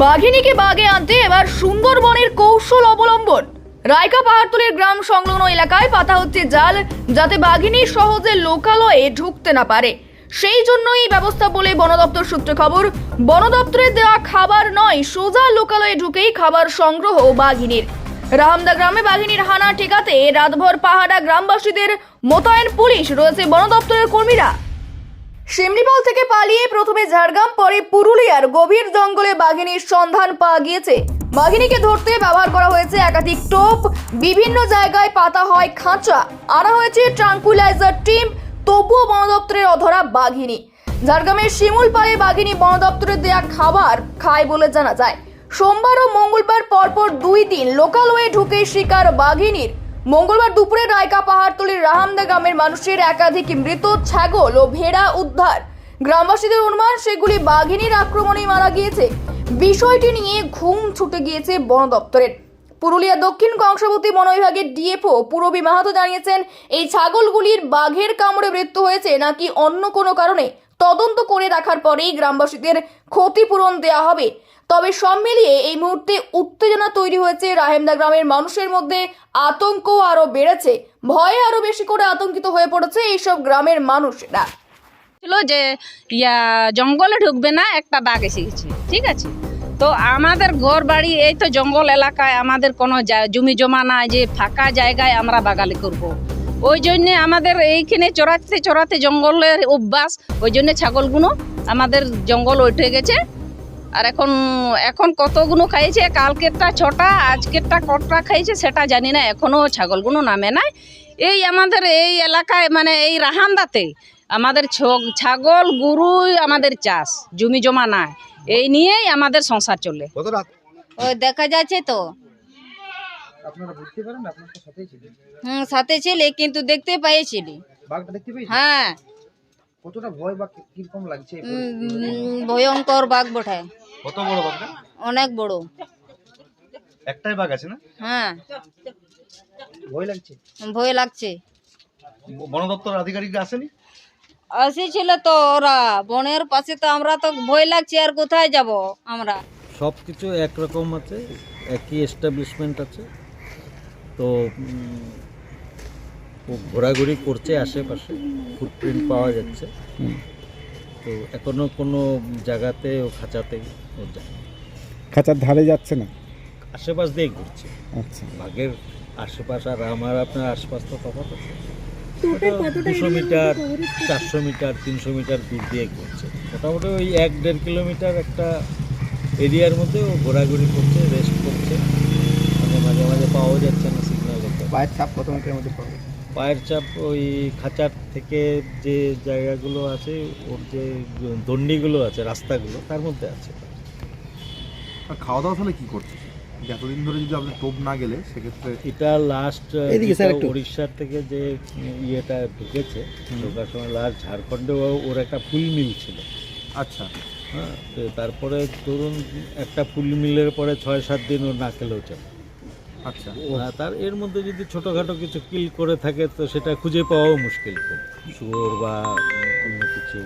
বাঘিনীকে বাগে আনতে এবার সুন্দরবনের কৌশল অবলম্বন। রায়কা পাহাড়তলির গ্রাম সংলগ্ন এলাকায় পাতা হচ্ছে জাল, যাতে বাঘিনী সহজে লোকালয়ে ঢুকতে না পারে। সেই জন্যই এই ব্যবস্থা বলে বন দপ্তর সূত্রে খবর, বন দপ্তরের দেওয়া খাবার নয়, সোজা লোকালয়ে ঢুকেই খাবার সংগ্রহ বাঘিনীর। রাহামদা গ্রামে বাঘিনীর হানা ঠেকাতে রাতভর পাহাড়া গ্রামবাসীদের মোতায়েন পুলিশ রয়েছে বন দপ্তরের কর্মীরা। শিমলিপাল থেকে পালিয়ে প্রথমে ঝাড়গ্রাম, পরে পুরুলিয়ার গভীর জঙ্গলে বাঘিনীর সন্ধান পাওয়া গিয়েছে। বাঘিনীকে ধরতে ব্যবহার করা হয়েছে একাধিক টোপ, বিভিন্ন জায়গায় পাতা হয় খাঁচা। আনা হয়েছে ট্রাঙ্কুলাইজার টিম, তবুও বন দপ্তরের অধরা বাঘিনী। ঝাড়গ্রামের শিমুলপালে বাঘিনী বন দপ্তরের দেয়া খাবার খায় বলে জানা যায়। সোমবার ও মঙ্গলবার পরপর দুই দিন লোকালয়ে ঢুকে শিকার বাঘিনীর মঙ্গলবার দুপুরে রায়কা পাহাড়তলির রাহামদা গ্রামের মানুষের একাধিক মৃত ছাগল ও ভেড়া উদ্ধার। গ্রামবাসীদের অনুমান, সেগুলি বাঘিনীর আক্রমণে মারা গিয়েছে। বিষয়টি নিয়ে ঘুম ছুটে গিয়েছে বন দপ্তরের। পুরুলিয়া দক্ষিণ কংসাবতী বন বিভাগের ডিএফও পূরবী মাহাতো জানিয়েছেন, এই ছাগলগুলির বাঘের কামড়ে মৃত্যু হয়েছে নাকি অন্য কোনো কারণে? তদন্ত করে দেখার পরেই গ্রামবাসীদের ক্ষতিপূরণ দেওয়া হবে। তবে সব মিলিয়ে এই মুহূর্তে উত্তেজনা তৈরি হয়েছে রাহেমদা গ্রামের মানুষের মধ্যে। আতঙ্ক আরও বেড়েছে। ভয়ে আরও বেশি করে আতঙ্কিত হয়ে পড়েছে এইসব গ্রামের মানুষেরা। ছিল যে, ইয়া, জঙ্গলে ঢুকবে না, একটা বাঘ এসে গেছে, ঠিক আছে? তো আমাদের ঘর বাড়ি এই তো জঙ্গল এলাকায় আমাদের কোনো জমি জমা নাই যে ফাঁকা জায়গায় আমরা বাগালি করব। ওই জন্যে আমাদের এইখানে চড়াতে চড়াতে জঙ্গলের অভ্যাস ওই জন্যে ছাগলগুলো আমাদের জঙ্গল উঠে গেছে। আর এখন এখন কতগুলো খাইছে? কালকেরটা ছটা আজকেরটা কটা খাইছে সেটা জানি না এখনও ছাগলগুলো নামে নাই। এই আমাদের এই এলাকায় মানে এই রাহান্দাতে আমাদের ছ- ছাগল গরুই আমাদের চাষ জমি জমা নাই। এই নিয়েই আমাদের সংসার চলে। কত রাত? ওই দেখা যাচ্ছে তো। আপনারা বুঝতে পারেন আপনার তো সাথেই ছিলেন হুম সাথে ছিলে কিন্তু দেখতে পেয়েছিলি। বাঘটা দেখতে পেয়েছেন হ্যাঁ। কতটা ভয় বা কি- কীরকম লাগছে? এই উম, পরিস্থিতিতে? উম, ভয়ঙ্কর বাঘ বঠায় কত বড় বাঘটা? অনেক বড়। একটাই বাঘ আছে না? হ্যাঁ। ভয় লাগছে? ভয় লাগছে। বন দপ্তর আধিকারিকরা আসেনি? আসেছিল তো ওরা। বনের পাশে তো আমরা তো ভয় লাগছে আর কোথায় যাব আমরা? সব কিছু একরকম আছে একই এস্টাবলিশমেন্ট আছে। তো ও ঘোরাঘুরি করছে আশেপাশে ফুটপ্রিন্ট পাওয়া যাচ্ছে। তো এখনও কোনো জায়গাতে ও খাঁচাতে ও যায় খাঁচার ধারে যাচ্ছে না? আশেপাশ দিয়ে ঘুরছে। আচ্ছা। বাঘের আশেপাশ আর আমার আপনার আশপাশ তো তফাৎ আছে। দুশো মিটার চারশো মিটার তিনশো মিটার দূর দিয়ে ঘুরছে। মোটামুটি ওই এক দেড় কিলোমিটার একটা এরিয়ার মধ্যে ও ঘোরাঘুরি করছে রেস্ট করছে। মাঝে মাঝে পাওয়া যাচ্ছে না সিগন্যাল পায়ের চাপ কত মিটারের মধ্যে পড়বে পায়ের চাপ ওই খাঁচার থেকে যে জায়গাগুলো আছে ওর যে দণ্ডিগুলো আছে রাস্তাগুলো তার মধ্যে আছে। আর খাওয়া দাওয়া তাহলে কি করছে এতদিন ধরে যদি আপনি টোপ না গেলে সেক্ষেত্রে এটা লাস্ট এদিকে স্যার একটু। উড়িষ্যার থেকে যে ইয়েটা ঢুকেছে ঢোকার সময় লাস্ট ঝাড়খণ্ডে ওর একটা ফুল মিল ছিল। আচ্ছা। হ্যাঁ তো তারপরে ধরুন একটা ফুল মিলের পরে ছয় সাত দিন ও না খেলেও চলে। আচ্ছা। তার এর মধ্যে যদি ছোটখাটো কিছু কিল করে থাকে, তো সেটা খুঁজে পাওয়াও মুশকিল খুব। শুয়োর বা অন্য কিছু।